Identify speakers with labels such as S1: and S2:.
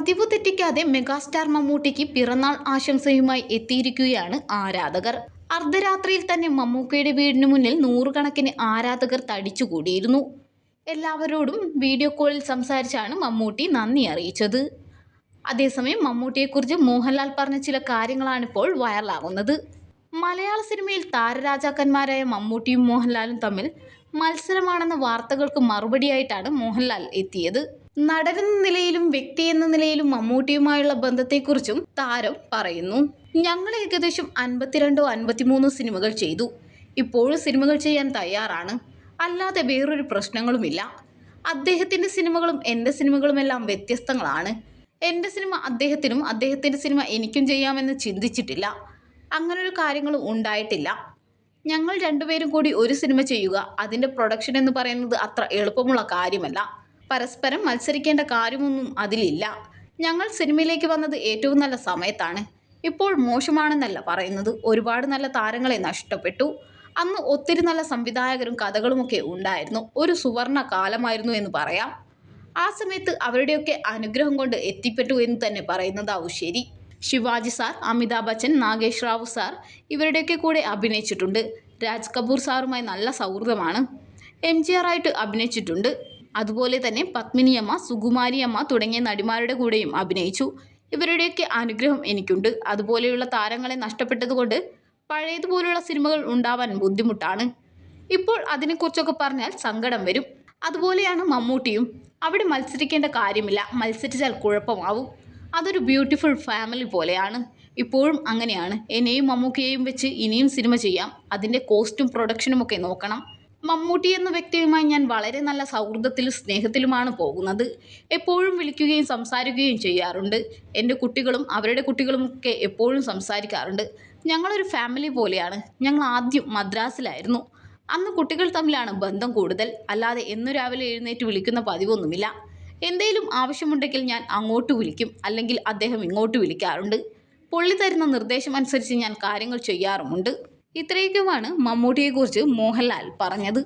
S1: പതിവ് തെറ്റിക്കാതെ മെഗാസ്റ്റാർ മമ്മൂട്ടിക്ക് പിറന്നാൾ ആശംസയുമായി എത്തിയിരിക്കുകയാണ് ആരാധകർ. അർദ്ധരാത്രിയിൽ തന്നെ മമ്മൂക്കയുടെ വീടിന് മുന്നിൽ നൂറുകണക്കിന് ആരാധകർ തടിച്ചുകൂടിയിരുന്നു. എല്ലാവരോടും വീഡിയോ കോളിൽ സംസാരിച്ചാണ് മമ്മൂട്ടി നന്ദി അറിയിച്ചത്. അതേസമയം മമ്മൂട്ടിയെക്കുറിച്ച് മോഹൻലാൽ പറഞ്ഞ ചില കാര്യങ്ങളാണിപ്പോൾ വൈറലാകുന്നത് മലയാള സിനിമയിൽ താരരാജാക്കന്മാരായ മമ്മൂട്ടിയും മോഹൻലാലും തമ്മിൽ മത്സരമാണെന്ന വാർത്തകൾക്ക് മറുപടിയായിട്ടാണ് മോഹൻലാൽ എത്തിയത്. നടനെന്ന നിലയിലും വ്യക്തി എന്ന നിലയിലും മമ്മൂട്ടിയുമായുള്ള ബന്ധത്തെക്കുറിച്ചും താരം പറയുന്നു. ഞങ്ങൾ ഏകദേശം അൻപത്തിരണ്ടോ അൻപത്തിമൂന്നോ സിനിമകൾ ചെയ്തു. ഇപ്പോഴും സിനിമകൾ ചെയ്യാൻ തയ്യാറാണ്. അല്ലാതെ വേറൊരു പ്രശ്നങ്ങളുമില്ല. അദ്ദേഹത്തിന്റെ സിനിമകളും എന്റെ സിനിമകളുമെല്ലാം വ്യത്യസ്തങ്ങളാണ്. എന്റെ സിനിമ അദ്ദേഹത്തിനും അദ്ദേഹത്തിന്റെ സിനിമ എനിക്കും ചെയ്യാമെന്ന് ചിന്തിച്ചിട്ടില്ല. അങ്ങനൊരു കാര്യങ്ങളും ഉണ്ടായിട്ടില്ല. ഞങ്ങൾ രണ്ടുപേരും കൂടി ഒരു സിനിമ ചെയ്യുക അതിന്റെ പ്രൊഡക്ഷൻ എന്ന് പറയുന്നത് അത്ര എളുപ്പമുള്ള കാര്യമല്ല. പരസ്പരം മത്സരിക്കേണ്ട കാര്യമൊന്നും അതിലില്ല. ഞങ്ങൾ സിനിമയിലേക്ക് വന്നത് ഏറ്റവും നല്ല സമയത്താണ്. ഇപ്പോൾ മോശമാണെന്നല്ല പറയുന്നത്. ഒരുപാട് നല്ല താരങ്ങളെ നഷ്ടപ്പെട്ടു. അന്ന് ഒത്തിരി നല്ല സംവിധായകരും കഥകളുമൊക്കെ ഉണ്ടായിരുന്നു. ഒരു സുവർണ കാലമായിരുന്നു എന്ന് പറയാം. ആ സമയത്ത് അവരുടെയൊക്കെ അനുഗ്രഹം കൊണ്ട് എത്തിപ്പെട്ടു എന്ന് തന്നെ പറയുന്നതാവും ശരി. ശിവാജി സാർ അമിതാഭ് ബച്ചൻ നാഗേഷ് റാവു സാർ ഇവരുടെയൊക്കെ കൂടെ അഭിനയിച്ചിട്ടുണ്ട്. രാജ് കപൂർ സാറുമായി നല്ല സൗഹൃദമാണ്. എം ജി ആർ ആയിട്ട് അഭിനയിച്ചിട്ടുണ്ട്. അതുപോലെ തന്നെ പത്മിനിയമ്മ സുകുമാരിയമ്മ തുടങ്ങിയ നടിമാരുടെ കൂടെയും അഭിനയിച്ചു. ഇവരുടെയൊക്കെ അനുഗ്രഹം എനിക്കുണ്ട്. അതുപോലെയുള്ള താരങ്ങളെ നഷ്ടപ്പെട്ടതുകൊണ്ട് പഴയതുപോലുള്ള സിനിമകൾ ഉണ്ടാവാൻ ബുദ്ധിമുട്ടാണ്. ഇപ്പോൾ അതിനെക്കുറിച്ചൊക്കെ പറഞ്ഞാൽ സങ്കടം വരും. അതുപോലെയാണ് മമ്മൂട്ടിയും. അവിടെ മത്സരിക്കേണ്ട കാര്യമില്ല. മത്സരിച്ചാൽ കുഴപ്പമാവും. അതൊരു ബ്യൂട്ടിഫുൾ ഫാമിലി പോലെയാണ്. ഇപ്പോഴും അങ്ങനെയാണ്. എന്നെയും മമ്മൂക്കയെയും വെച്ച് ഇനിയും സിനിമ ചെയ്യാം. അതിന്റെ കോസ്റ്റും പ്രൊഡക്ഷനും ഒക്കെ നോക്കണം. മമ്മൂട്ടി എന്ന വ്യക്തിയുമായി ഞാൻ വളരെ നല്ല സൗഹൃദത്തിലും സ്നേഹത്തിലുമാണ് പോകുന്നത്. എപ്പോഴും വിളിക്കുകയും സംസാരിക്കുകയും ചെയ്യാറുണ്ട്. എന്റെ കുട്ടികളും അവരുടെ കുട്ടികളുമൊക്കെ എപ്പോഴും സംസാരിക്കാറുണ്ട്. ഞങ്ങളൊരു ഫാമിലി പോലെയാണ്. ഞങ്ങൾ ആദ്യം മദ്രാസിലായിരുന്നു. അന്ന് കുട്ടികൾ തമ്മിലാണ് ബന്ധം കൂടുതൽ. അല്ലാതെ എന്നു രാവിലെ എഴുന്നേറ്റ് വിളിക്കുന്ന പതിവൊന്നുമില്ല. എന്തെങ്കിലും ആവശ്യമുണ്ടെങ്കിൽ ഞാൻ അങ്ങോട്ട് വിളിക്കും. അല്ലെങ്കിൽ അദ്ദേഹം ഇങ്ങോട്ട് വിളിക്കാറുണ്ട്. പുള്ളി തരുന്ന നിർദ്ദേശം അനുസരിച്ച് ഞാൻ കാര്യങ്ങൾ ചെയ്യാറുമുണ്ട്. ഇത്രയൊക്കെയുമാണ് മമ്മൂട്ടിയെക്കുറിച്ച് മോഹൻലാൽ പറഞ്ഞത്.